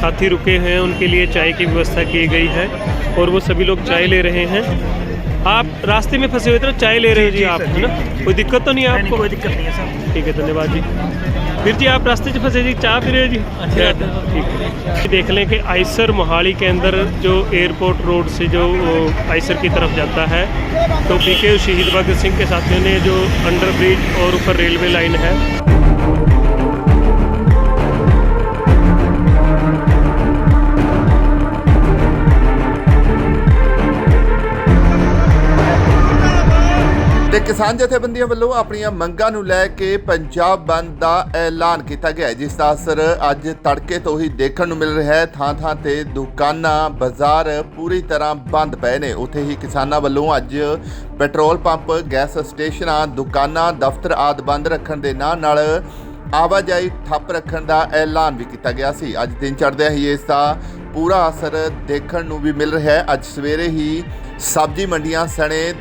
साथी रुके हैं उनके लिए चाय की व्यवस्था की गई है और वो सभी लोग चाय ले रहे हैं। आप रास्ते में फंसे हुए थे चाय ले रहे हो जी, आप है ना? कोई दिक्कत तो नहीं है आपको? कोई दिक्कत नहीं है सर। ठीक है धन्यवाद जी। फिर जी आप रास्ते से फंसे जी चाय पी रहे हो जी? ठीक है। देख लें कि आइसर मोहाली के अंदर जो एयरपोर्ट रोड से जो आइसर की तरफ़ जाता है तो पी के शहीद भगत सिंह के साथियों ने जो अंडर ब्रिज और ऊपर रेलवे लाइन है ਕਿਸਾਨ ਜਥੇਬੰਦੀਆਂ ਵੱਲੋਂ ਆਪਣੀਆਂ ਮੰਗਾਂ ਨੂੰ ਲੈ ਕੇ ਪੰਜਾਬ ਬੰਦ ਦਾ ਐਲਾਨ ਕੀਤਾ ਗਿਆ ਜਿਸ ਦਾ ਅਸਰ ਅੱਜ ਤੜਕੇ ਤੋਂ ਹੀ ਦੇਖਣ ਨੂੰ ਮਿਲ ਰਿਹਾ ਹੈ। ਥਾਂ-ਥਾਂ ਤੇ ਦੁਕਾਨਾਂ, ਬਾਜ਼ਾਰ ਪੂਰੀ ਤਰ੍ਹਾਂ ਬੰਦ ਪਏ ਨੇ। ਉੱਥੇ ਹੀ ਕਿਸਾਨਾਂ ਵੱਲੋਂ ਅੱਜ ਪੈਟਰੋਲ ਪੰਪ, ਗੈਸ ਸਟੇਸ਼ਨਾਂ, ਦੁਕਾਨਾਂ, ਦਫ਼ਤਰ ਆਦਿ ਬੰਦ ਰੱਖਣ ਦੇ ਨਾਲ ਨਾਲ ਆਵਾਜਾਈ ਠੱਪ ਰੱਖਣ ਦਾ ਐਲਾਨ ਵੀ ਕੀਤਾ ਗਿਆ ਸੀ। ਅੱਜ ਦਿਨ ਚੜ੍ਹਦਿਆਂ ਹੀ ਇਸ ਦਾ ਪੂਰਾ ਅਸਰ ਦੇਖਣ ਨੂੰ ਵੀ ਮਿਲ ਰਿਹਾ ਹੈ। ਅੱਜ ਸਵੇਰੇ ਹੀ ਸਬਜ਼ੀ ਮੰਡੀਆਂ, ਸਣੇ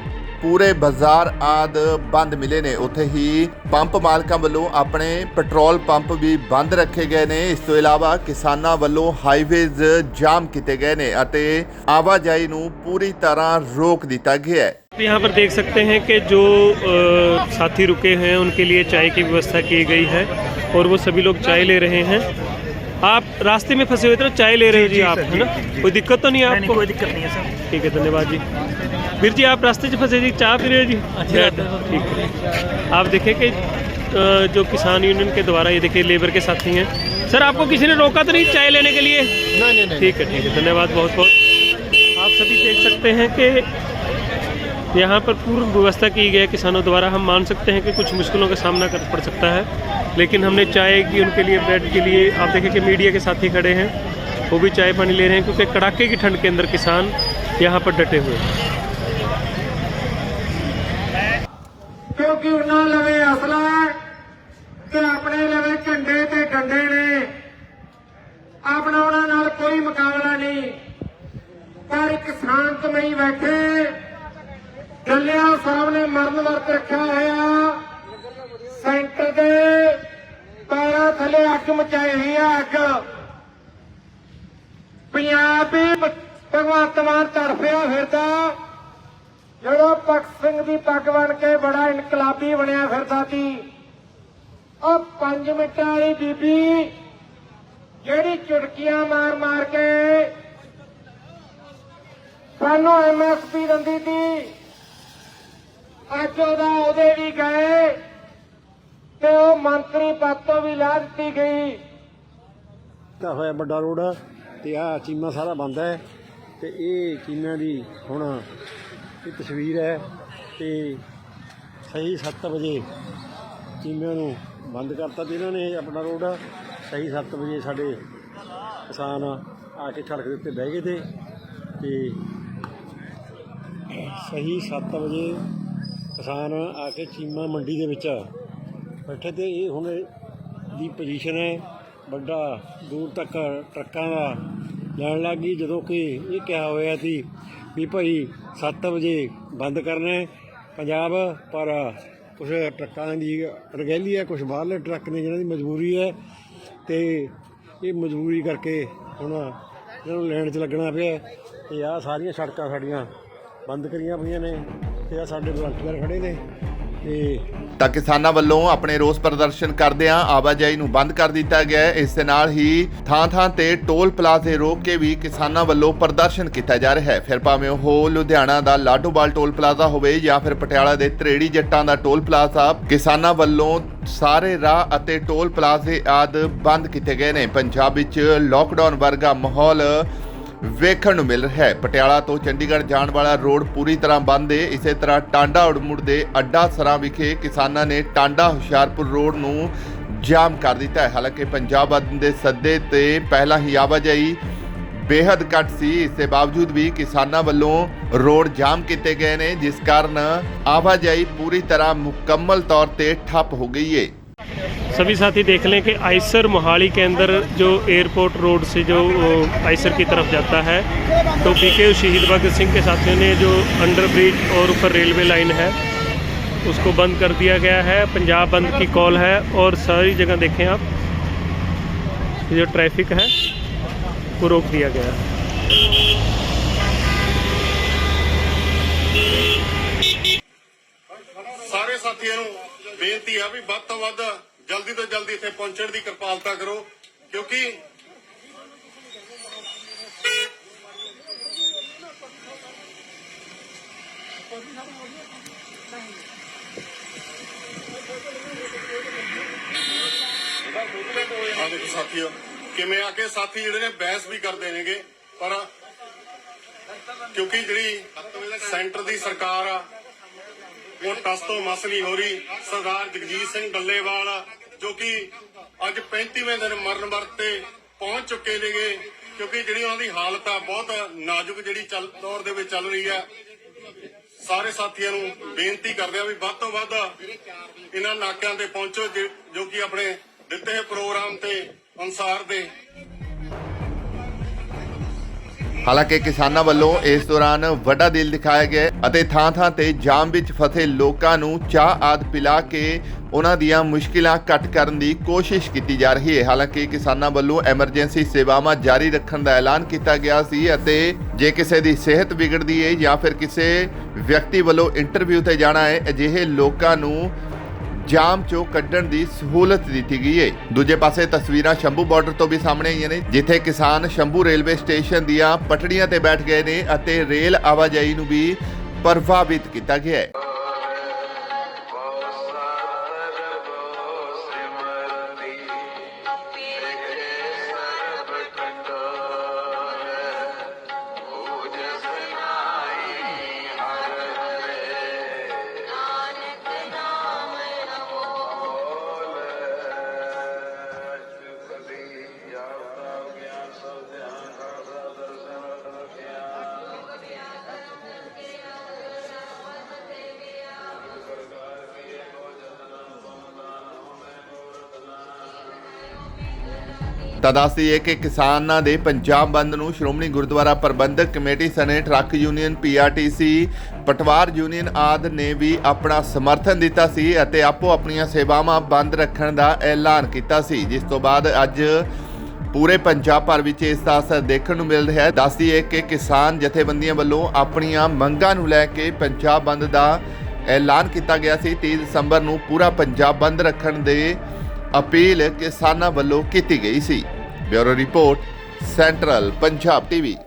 ਪੂਰੇ ਬਾਜ਼ਾਰ ਆਦ ਬੰਦ ਮਿਲੇ ਨੇ ਉੱਥੇ ਹੀ ਪੰਪ ਮਾਲਕਾਂ ਵੱਲੋਂ ਆਪਣੇ ਪੈਟਰੋਲ ਪੰਪ ਵੀ ਬੰਦ ਰੱਖੇ ਗਏ ਨੇ ਇਸ ਤੋਂ ਇਲਾਵਾ ਕਿਸਾਨਾਂ ਵੱਲੋਂ ਹਾਈਵੇਜ਼ ਜਾਮ ਕੀਤੇ ਗਏ ਨੇ ਅਤੇ ਆਵਾਜਾਈ ਨੂੰ ਪੂਰੀ ਤਰ੍ਹਾਂ ਰੋਕ ਦਿੱਤਾ ਗਿਆ ਹੈ यहाँ पर देख सकते हैं कि जो अ, साथी रुके हैं उनके लिए चाय की व्यवस्था की गई है और वो सभी लोग चाय ले रहे हैं आप रास्ते में फंसे हुए थे ना चाय ले रहे हो जी जी, आप सर, है ना कोई दिक्कत तो नहीं है नहीं नहीं आपको कोई दिक्कत नहीं है सर ठीक है धन्यवाद जी वीर जी आप रास्ते से फंसे जी चाय पी रहे हो जी अच्छा। ठीक है आप देखें कि अ, जो किसान यूनियन के द्वारा ये देखिए लेबर के साथी हैं सर आपको किसी ने रोका तो नहीं चाय लेने के लिए नहीं नहीं ठीक है ठीक है धन्यवाद बहुत बहुत आप सभी देख सकते हैं कि यहाँ पर पूर्ण व्यवस्था की गई है किसानों द्वारा हम मान सकते हैं कि कुछ मुश्किलों का सामना कर पड़ सकता है लेकिन हमने चाय की उनके लिए ब्रेड के लिए आप देखें कि मीडिया के साथी खड़े हैं वो भी चाय पानी ले रहे हैं क्योंकि कड़ाके की ठंड के अंदर किसान यहाँ पर डटे हुए हैं ਕਿਉਂਕਿ ਉਹਨਾਂ ਲਵੇ ਅਸਲਾ ਤੇ ਆਪਣੇ ਲਵੇ ਝੰਡੇ ਤੇ ਡੰਡੇ ਨੇ। ਆਪਣਾ ਉਹਨਾਂ ਨਾਲ ਕੋਈ ਮੁਕਾਬਲਾ ਨਹੀਂ। ਪਰ ਇੱਕ ਸ਼ਾਂਤਮਈ ਬੈਠੇ। ਡੱਲਿਆ ਸਾਹਿਬ ਨੇ ਮਰਨ ਵਰਤ ਰੱਖਿਆ ਹੋਇਆ। ਸੈਂਟਰ ਦੇ ਪੈਰਾਂ ਥੱਲੇ ਅੱਗ ਮਚਾਈ ਹੋਈ ਹੈ ਅੱਗ। ਪੰਜਾਬੀ ਭਗਵੰਤ ਮਾਨ ਤਰਫਿਆ ਫਿਰਦਾ। ਜਦੋਂ ਭਗਤ ਸਿੰਘ ਦੀ ਪੱਗ ਬਣ ਕੇ ਬੜਾ ਇਨਕਲਾਬੀ ਬਣਿਆ ਫਿਰਦਾ ਸੀ ਉਹ 5 ਮਿੰਟਾਂ ਵਾਲੀ ਬੀਬੀ ਜਿਹੜੀ ਚੁਟਕੀਆਂ ਮਾਰ ਮਾਰ ਕੇ ਸਾਨੂੰ ਐਮਐਸਪੀ ਦਿੰਦੀ ਸੀ, ਅੱਜ ਉਹਦਾ ਉਹਦੇ ਵੀ ਗਏ ਤੇ ਉਹ ਮੰਤਰੀ ਪਦ ਤੋਂ ਵੀ ਲਾ ਦਿੱਤੀ ਗਈ। ਤਾਂ ਹੋਇਆ ਵੱਡਾ ਰੋਡ ਤੇ ਆ ਚੀਮਾ ਸਾਰਾ ਬੰਦ ਹੈ ਤੇ ਇਹ ਚੀਮਿਆਂ ਦੀ ਹੁਣ ਇਹ ਤਸਵੀਰ ਹੈ ਤੇ ਸਹੀ 7 ਵਜੇ ਚੀਮਿਆਂ ਨੂੰ ਬੰਦ ਕਰਤਾ ਤੇ ਇਹਨਾਂ ਨੇ ਆਪਣਾ ਰੋਡ ਸਹੀ 7 ਵਜੇ ਸਾਡੇ ਕਿਸਾਨ ਆ ਕੇ ਸੜਕ ਦੇ ਉੱਤੇ ਬਹਿ ਗਏ ਤੇ ਤੇ ਸਹੀ 7 ਵਜੇ ਕਿਸਾਨ ਆ ਕੇ ਚੀਮਾ ਮੰਡੀ ਦੇ ਵਿੱਚ ਬੈਠੇ ਤੇ ਇਹ ਹੁਣ ਦੀ ਪੋਜੀਸ਼ਨ ਹੈ, ਵੱਡਾ ਦੂਰ ਤੱਕ ਟਰੱਕਾਂ ਦਾ ਲੈਣ ਲੱਗ ਗਈ। ਜਦੋਂ ਕਿ ਇਹ ਕਿਹਾ ਹੋਇਆ ਸੀ ਵੀ ਭਾਈ 7 ਵਜੇ ਬੰਦ ਕਰਨਾ ਹੈ ਪੰਜਾਬ, ਪਰ ਕੁਝ ਟਰੱਕਾਂ ਦੀ ਰਗੈਲੀ ਹੈ ਕੁਝ ਬਾਹਰਲੇ ਟਰੱਕ ਨੇ ਜਿਹਨਾਂ ਦੀ ਮਜਬੂਰੀ ਹੈ ਤੇ ਇਹ ਮਜਬੂਰੀ ਕਰਕੇ ਹੁਣ ਇਹਨਾਂ ਨੂੰ ਲੈਣ 'ਚ ਲੱਗਣਾ ਪਿਆ ਤੇ ਆਹ ਸਾਰੀਆਂ ਸੜਕਾਂ ਸਾਡੀਆਂ ਬੰਦ ਕਰੀਆਂ ਪਈਆਂ ਨੇ ਤੇ ਆ ਸਾਡੇ ਵਲੰਟੀਅਰ ਖੜੇ ਨੇ। ਤੇ ਤਾਂ ਕਿਸਾਨਾਂ ਵੱਲੋਂ ਆਪਣੇ ਰੋਸ ਪ੍ਰਦਰਸ਼ਨ ਕਰਦਿਆਂ ਆਵਾਜਾਈ ਨੂੰ ਬੰਦ ਕਰ ਦਿੱਤਾ ਗਿਆ ਹੈ। ਇਸ ਦੇ ਨਾਲ ਹੀ ਥਾਂ-ਥਾਂ ਤੇ ਟੋਲ ਪਲਾਜ਼ੇ ਰੋਕ ਕੇ ਵੀ ਕਿਸਾਨਾਂ ਵੱਲੋਂ ਪ੍ਰਦਰਸ਼ਨ ਕੀਤਾ ਜਾ ਰਿਹਾ ਹੈ। ਫਿਰ ਭਾਵੇਂ ਉਹ ਲੁਧਿਆਣਾ ਦਾ ਲਾਡੋਵਾਲ ਟੋਲ ਪਲਾਜ਼ਾ ਹੋਵੇ ਜਾਂ ਫਿਰ ਪਟਿਆਲਾ ਦੇ ਤਰੇੜੀ ਜੱਟਾਂ ਦਾ ਟੋਲ ਪਲਾਜ਼ਾ, ਕਿਸਾਨਾਂ ਵੱਲੋਂ ਸਾਰੇ ਰਾਹ ਅਤੇ ਟੋਲ ਪਲਾਜ਼ੇ ਆਦ ਬੰਦ ਕੀਤੇ ਗਏ ਨੇ। ਪੰਜਾਬ ਵਿੱਚ ਲਾਕਡਾਊਨ ਵਰਗਾ ਮਾਹੌਲ ਵੇਖਣ ਨੂੰ ਮਿਲ ਰਿਹਾ ਹੈ। ਪਟਿਆਲਾ ਤੋਂ ਚੰਡੀਗੜ੍ਹ ਜਾਣ ਵਾਲਾ ਰੋਡ ਪੂਰੀ ਤਰ੍ਹਾਂ ਬੰਦ ਹੈ ਇਸੇ ਤਰ੍ਹਾਂ ਟਾਂਡਾ ਉੜਮੁੜ ਦੇ ਅੱਡਾ ਸਰਾਂ ਵਿਖੇ ਕਿਸਾਨਾਂ ਨੇ ਟਾਂਡਾ ਹੁਸ਼ਿਆਰਪੁਰ ਰੋਡ ਨੂੰ ਜਾਮ ਕਰ ਦਿੱਤਾ ਹੈ। ਹਾਲਾਂਕਿ ਪੰਜਾਬ ਬੰਦ ਦੇ ਸੱਦੇ ਤੇ ਪਹਿਲਾਂ ਹੀ ਆਵਾਜਾਈ ਬੇहद ਘੱਟ ਸੀ। ਇਸ ਦੇ ਬਾਵਜੂਦ ਵੀ ਕਿਸਾਨਾਂ ਵੱਲੋਂ ਰੋਡ ਜਾਮ ਕੀਤੇ ਗਏ ਨੇ, ਜਿਸ ਕਾਰਨ ਆਵਾਜਾਈ ਪੂਰੀ ਤਰ੍ਹਾਂ ਮੁਕੰਮਲ ਤੌਰ ਤੇ ਠੱਪ ਹੋ ਗਈ ਹੈ सभी साथी देख लें कि आइसर मोहाली के अंदर जो एयरपोर्ट रोड से जो वो आइसर की तरफ जाता है तो पीके शहीद भगत सिंह के साथियों ने जो अंडर ब्रिज और ऊपर रेलवे लाइन है उसको बंद कर दिया गया है पंजाब बंद की कॉल है और सारी जगह देखें आप ये जो ट्रैफिक है को रोक दिया गया ਸਾਰੇ ਸਾਥੀਆਂ ਨੂੰ ਬੇਨਤੀ ਆ ਵੀ ਵੱਧ ਤੋਂ ਵੱਧ ਜਲਦੀ ਤੋਂ ਜਲਦੀ ਇੱਥੇ ਪਹੁੰਚਣ ਦੀ ਕਿਰਪਾਲਤਾ ਕਰੋ, ਕਿਉਂਕਿ ਆ ਦੇਖੋ ਸਾਥੀਓ, ਕਿਵੇਂ ਆ ਕੇ ਸਾਥੀ ਜਿਹੜੇ ਨੇ ਬਹਿਸ ਵੀ ਕਰਦੇ ਨੇਗੇ, ਪਰ ਕਿਉਂਕਿ ਜਿਹੜੀ ਸੈਂਟਰ ਦੀ ਸਰਕਾਰ ਆ ਉਹ ਟਸ ਤੋਂ ਮਸ ਨਹੀਂ ਹੋ ਰਹੀ। ਸਰਦਾਰ ਜਗਜੀਤ ਸਿੰਘ ਡੱਲੇਵਾਲ ਜੋ ਕਿ ਅੱਜ 35ਵੇਂ ਦਿਨ ਮਰਨ ਵਰਤ ਪਹੁੰਚ ਚੁੱਕੇ ਨੇਗੇ, ਕਿਉਂਕਿ ਜਿਹੜੀ ਉਹਨਾਂ ਦੀ ਹਾਲਤ ਆ, ਬਹੁਤ ਨਾਜ਼ੁਕ ਜਿਹੜੀ ਚੱਲ, ਦੌਰ ਦੇ ਵਿੱਚ ਚੱਲ ਰਹੀ ਆ। ਸਾਰੇ ਸਾਥੀਆਂ ਨੂੰ ਬੇਨਤੀ ਕਰਦੇ ਆ ਵੀ ਵੱਧ ਤੋਂ ਵੱਧ ਇਹਨਾਂ ਨਾਕਿਆਂ ਤੇ ਪਹੁੰਚੋ, ਜੋ ਕਿ ਆਪਣੇ ਦਿੱਤੇ ਪ੍ਰੋਗਰਾਮ ਤੇ ਅਨੁਸਾਰ ਦੇ ਹਾਲਾਂਕਿ ਕਿਸਾਨਾਂ ਵੱਲੋਂ ਇਸ ਦੌਰਾਨ ਵੱਡਾ ਦਿਲ ਦਿਖਾਇਆ ਗਿਆ ਅਤੇ ਥਾਂ-ਥਾਂ ਤੇ ਜਾਮ ਵਿੱਚ ਫਸੇ ਲੋਕਾਂ ਨੂੰ ਚਾਹ ਆਦ ਪਿਲਾ ਕੇ ਉਹਨਾਂ ਦੀਆਂ ਮੁਸ਼ਕਿਲਾਂ ਘੱਟ ਕਰਨ ਦੀ ਕੋਸ਼ਿਸ਼ ਕੀਤੀ ਜਾ ਰਹੀ ਹੈ। ਹਾਲਾਂਕਿ ਕਿਸਾਨਾਂ ਵੱਲੋਂ ਐਮਰਜੈਂਸੀ ਸੇਵਾਵਾਂ ਜਾਰੀ ਰੱਖਣ ਦਾ ਐਲਾਨ ਕੀਤਾ ਗਿਆ ਸੀ ਅਤੇ ਜੇ ਕਿਸੇ ਦੀ ਸਿਹਤ ਵਿਗੜਦੀ ਹੈ ਜਾਂ ਫਿਰ ਕਿਸੇ ਵਿਅਕਤੀ ਵੱਲੋਂ ਇੰਟਰਵਿਊ ਤੇ ਜਾਣਾ ਹੈ, ਅਜਿਹੇ ਲੋਕਾਂ ਨੂੰ ਜਾਮ ਚੋਂ ਕੱਢਣ ਦੀ ਸਹੂਲਤ ਦਿੱਤੀ ਗਈ ਹੈ ਦੂਜੇ ਪਾਸੇ ਤਸਵੀਰਾਂ ਸ਼ੰਭੂ ਬਾਰਡਰ ਤੋਂ ਵੀ ਸਾਹਮਣੇ ਆਈਆਂ ਨੇ, ਜਿੱਥੇ ਕਿਸਾਨ ਸ਼ੰਭੂ ਰੇਲਵੇ ਸਟੇਸ਼ਨ ਦੀਆਂ ਪਟੜੀਆਂ ਤੇ ਬੈਠ ਗਏ ਨੇ ਅਤੇ ਰੇਲ ਆਵਾਜਾਈ ਨੂੰ ਵੀ ਪ੍ਰਭਾਵਿਤ ਕੀਤਾ ਗਿਆ ਹੈ ਤਾਂ ਦੱਸਦੀ ਹੈ ਕਿ ਕਿਸਾਨਾਂ ਦੇ ਪੰਜਾਬ ਬੰਦ ਨੂੰ ਸ਼੍ਰੋਮਣੀ ਗੁਰਦੁਆਰਾ ਪ੍ਰਬੰਧਕ ਕਮੇਟੀ ਸਣੇ truck union PRTC Patwar union ਆਦ ਨੇ ਵੀ ਆਪਣਾ ਸਮਰਥਨ ਦਿੱਤਾ ਸੀ ਅਤੇ ਆਪੋ ਆਪਣੀਆਂ ਸੇਵਾਵਾਂ ਬੰਦ ਰੱਖਣ ਦਾ ਐਲਾਨ ਕੀਤਾ ਸੀ। ਜਿਸ ਤੋਂ ਬਾਅਦ ਅੱਜ ਪੂਰੇ ਪੰਜਾਬ ਭਰ ਵਿੱਚ ਇਸ ਦਾ ਅਸਰ ਦੇਖਣ ਨੂੰ ਮਿਲ ਰਿਹਾ ਹੈ। ਦੱਸਦੀ ਹੈ ਕਿ ਕਿਸਾਨ ਜਥੇਬੰਦੀਆਂ ਵੱਲੋਂ ਆਪਣੀਆਂ ਮੰਗਾਂ ਨੂੰ ਲੈ ਕੇ ਪੰਜਾਬ ਬੰਦ ਦਾ ਐਲਾਨ ਕੀਤਾ ਗਿਆ ਸੀ। 30 ਦਸੰਬਰ ਨੂੰ ਪੂਰਾ ਪੰਜਾਬ ਬੰਦ ਰੱਖਣ ਦੇ ਅਪੀਲ ਕਿਸਾਨਾਂ ਵੱਲੋਂ ਕੀਤੀ ਗਈ ਸੀ। Bureau report central Punjab TV.